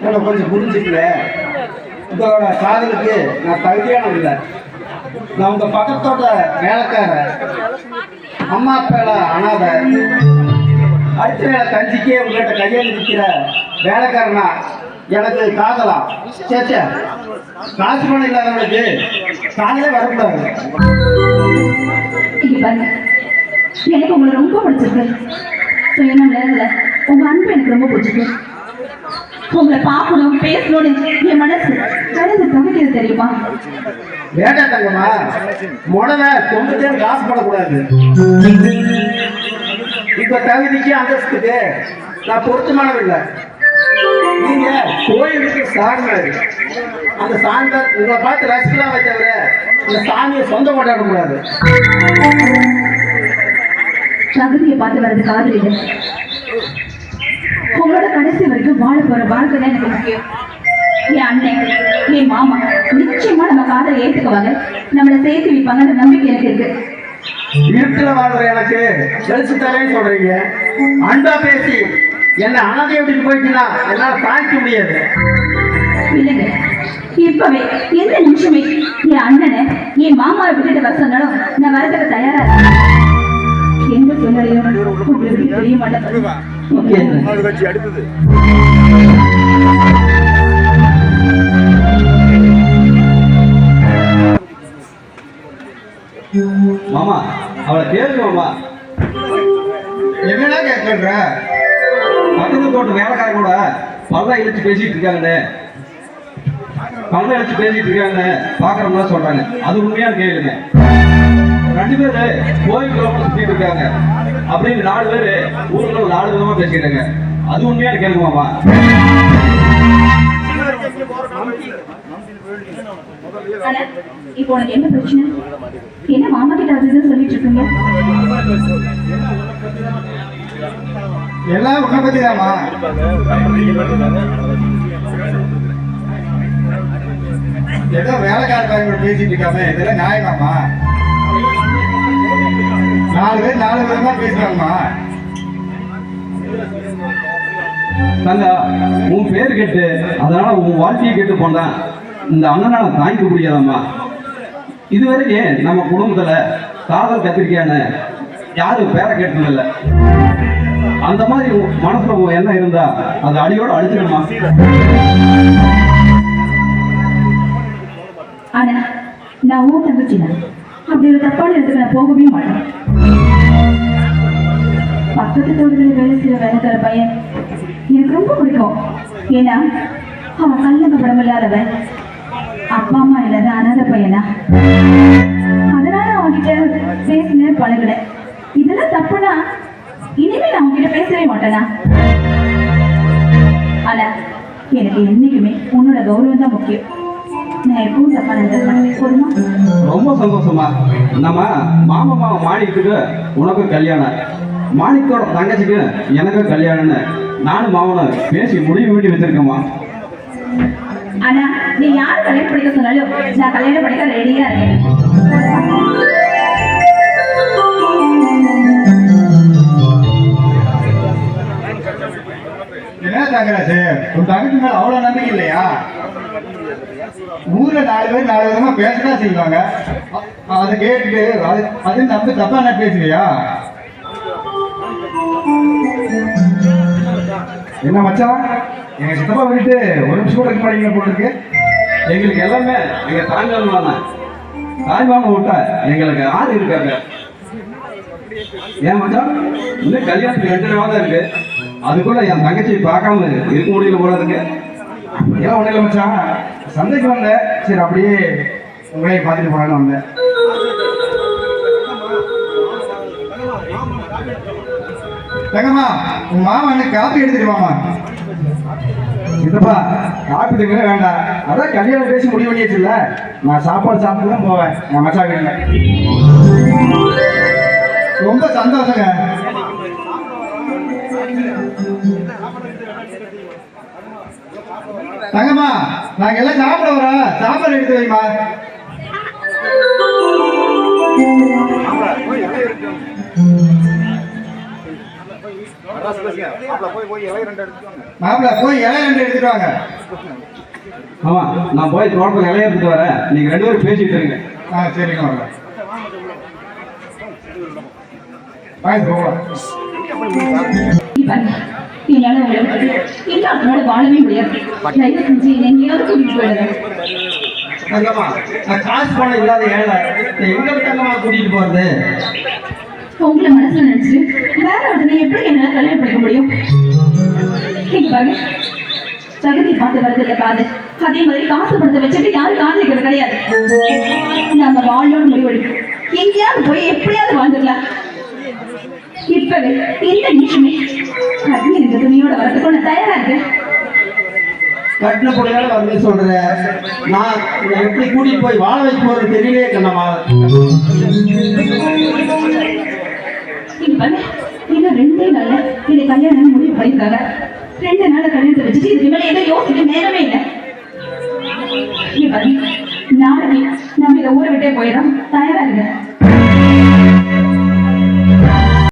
என்னை கொஞ்சம் புரிஞ்சுக்கல. உங்களோட காதலுக்கு நான் தகுதியான இல்லை. நான் உங்க பக்கத்தோட வேலைக்காரன். அம்மா அப்பால அனாதை. அடுத்த வேலை கஞ்சிக்கே உங்கள்கிட்ட கையில் இருக்கிற வேலைக்காரனா எனக்கு காதலா? சேச்சே காசு பணம் இல்லாதவங்களுக்கு காதலே வரக்கூடாது. எனக்கு உங்களை ரொம்ப பிடிச்சிருக்கு. சுயநம் நேரத்துல உங்க அன்பு எனக்கு ரொம்ப பிடிச்சிருக்கு. உங்களை பார்க்கணும் பேசணும்னு என் மனசு கடந்து தவிக்கிறது தெரியுமா? வேண்டாம் தங்கம்மா. முடவை தொண்ணூத்தேழு காசு போடக்கூடாது இப்ப தகுதிக்கு அந்தஸ்துக்கு நான் பொருத்தமானவில்லை நீங்க கோயிலுக்கு சாமியாரு அந்த சாந்த உங்களை பார்த்து ரசிக்கலாமே தவிர இந்த சாமியை சொந்தம் கொண்டாடக்கூடாது தகுதியை பார்த்து வர்றது காதல் இல்லை. உங்களோட கடைசி வரைக்கும் வாழ போற வாழ்க்கை தான் எனக்கு முக்கியம். என் அண்ணன் என் மாமா நிச்சயமா நம்ம காதலை ஏத்துக்குவாங்க. நம்மளை சேர்த்து வைப்பாங்கன்ற நம்பிக்கை எனக்கு இருக்கு. இருட்டுல வாழ்ற எனக்கு செலுத்து தரேன்னு சொல்றீங்க. அன்பா பேசி என்ன அனாதை விட்டுட்டு போயிட்டுனா என்னால தாங்கிக்க முடியாது. இல்லைங்க. இப்பவே எந்த நிமிஷமே என் அண்ணனை என் மாமாவை விட்டுட்டு வர சொன்னாலும் நான் வரதுக்கு தயாரா இருக்கேன் எந்த சூழ்நிலையும் உங்களுக்கு தெரிய மாட்டேன் கட்சி அடுத்தது மாமா அவளை கேளு மாமா. என்னடா கேட்கற பக்கத்து தோட்ட வேலைக்காரங்க கூட பல்ல இழுத்து பேசிட்டு இருக்காங்கன்னு பல்ல இழுத்து பேசிட்டு இருக்காங்கன்னு பாக்குறவங்க சொல்றாங்க. அது உண்மையா கேளுங்க. ரெண்டு பேரு கோயில் சுத்திட்டு இருக்காங்க. அப்படின்னு நாலு பேரு ஊருக்குள்ள நாலு விதமா பேசிக்கிறாங்க அது உண்மையா கேளுங்க மாமா. ஆனா இப்போ உனக்கு என்ன பிரச்சனை? என்ன மாமா கிட்ட அது இதுன்னு சொல்லிட்டு இருக்கீங்க? எல்லாம் உன்னை பத்தி ஏதோ வேலைக்காரங்க பேசிட்டு இருக்காம இதெல்லாம் நியாயமாமா நாலு பேர் நாலு விதமா பேசுறாங்கம்மா. தங்க உன் பேர் கெட்டு அதனால உன் வாழ்க்கையை கெட்டு போனான் இந்த அண்ணனால தாங்கிக்க முடியாதம்மா இதுவரைக்கும் நம்ம குடும்பத்துல காதல் கத்திரிக்கையான யாரும் பேரை கேட்டதில்லை அந்த மாதிரி மனசுல உன் எண்ணம் இருந்தா அது அடியோட அழிச்சிடுமா ஆனா நான் உன் தங்கச்சி தான் அப்படி ஒரு தப்பான இடத்துக்கு நான் போகவே மாட்டேன். பக்கத்து தோட்டத்தில் வேலை செய்யற தர பையன் எனக்கு ரொம்ப பிடிக்கும். ஏன்னா அவன் கல்லங்க படம் இல்லாதவன். அப்பா அம்மா இல்லாத அனாத பையனா? அதனால அவன்கிட்ட பேசினேன் பழகினேன். இதெல்லாம் தப்புனா இனிமே நான் அவன்கிட்ட பேசவே மாட்டேனா? ஆனா எனக்கு என்னைக்குமே உன்னோட கௌரவம் தான் முக்கியம். ரொம்ப சந்தோஷமா. நம்ம மாமா மாமா மாணிக்கத்துக்கு உனக்கு கல்யாணம். மாணிக்கோட தங்கச்சிக்கு எனக்கு கல்யாணம்னு நானும் மாமனும் பேசி முடிவு பண்ணி வச்சிருக்கோமா ஆனா நீ யார் கல்யாணம் பண்ணிக்க சொன்னாலும் நான் கல்யாணம் பண்ணிக்க ரெடியா இருக்கேன். என்ன தங்கராஜு உன் தங்கச்சி மேல அவ்வளவு நம்பிக்கை இல்லையா? ஊர்ல நாலு பேர் நாலு விதமா பேசதான் செய்வாங்க. அதை கேட்டுட்டு அது அது நம்பி தப்பா என்ன பேசுறியா? என்ன மச்சான்? எங்க சித்தப்பா விட்டு ஒரு நிமிஷம் கூட இருக்க மாட்டீங்க போட்டுருக்கு எங்களுக்கு எல்லாமே எங்க தாய்மாமன் தான். தாய்மாமன் விட்டா எங்களுக்கு ஆறு இருக்காங்க. ஏன் மச்சான்? இன்னும் கல்யாணத்துக்கு ரெண்டு நாள் தான் இருக்கு. அதுக்குள்ள என் தங்கச்சி பார்க்காம இருக்க முடியல போல இருக்கு. ஏன் ஒன்றும் இல்லை மச்சான். சந்தைக்கு வந்தேன். சரி அப்படியே உங்களே பார்த்துட்டு போகலான்னு வந்தேன். தங்கம்மா உன் மாமா என்ன காப்பி எடுத்துட்டு மாமா இதப்பா காப்பி தங்கவே வேண்டாம். அதான் கல்யாணம் பேசி முடிவு பண்ணிடுச்சுல்ல நான் சாப்பாடு சாப்பிட்டு தான் போவேன். என் மச்சா வீட்டில். ரொம்ப சந்தோஷங்க. தங்கம்மா நாங்க எல்லாம் சாப்பிட வரோம். சாப்பாடு எடுத்து வைமா மாப்பிள்ள போய் இலை ரெண்டு எடுத்துட்டு வாங்க. ஆமா நான் போய் தோட்டத்தில் இலைய எடுத்துட்டு வரேன். நீங்க ரெண்டு பேரும் பேசிட்டு இருங்க. ஆ சரிங்க வாங்க வாங்க போகலாம் இன்னொருத்தரோட வாழவே முடியாது தயவு செஞ்சு என்னை எங்கேயாவது கூட்டிட்டு போயிடுங்க தங்கம்மா நான் காசு பணம் இல்லாத ஏழை. நான் எங்க தங்கம்மா கூட்டிட்டு போறது? உங்களை மனசுல நினைச்சிட்டு வேற ஒருத்தனை எப்படி என்னால கல்யாணம் முடியும்? பாருங்க. பார்த்து வருதுல காது அதே மாதிரி காசு பணத்தை வச்சுட்டு யாரும் காதலிக்கிறது கிடையாது. நம்ம வாழணும்னு முடிவெடுக்கும். எங்கேயாவது போய் எப்படியாவது வாழ்ந்துடலாம் இப்பவே இந்த நிமிஷமே கண்ணி இருந்த துணியோட வரதுக்கு நான் தயாரா இருக்கேன் கட்டின பொண்ணுனால வந்து சொல்ற. நான் எப்படி கூட்டிட்டு போய் வாழ வைக்க போறது தெரியலையே கண்ணம்மா இன்னும் ரெண்டே நாள்ல இந்த கல்யாணம் முடிவு பண்ணிருக்காங்க ரெண்டு நாள்ல கல்யாணத்தை வச்சுட்டு இதுக்கு மேல எதை யோசிக்க நேரமே இல்லை. நாளைக்கு நம்ம இதை ஊரை விட்டே போயிடும் தயாரா இருங்க.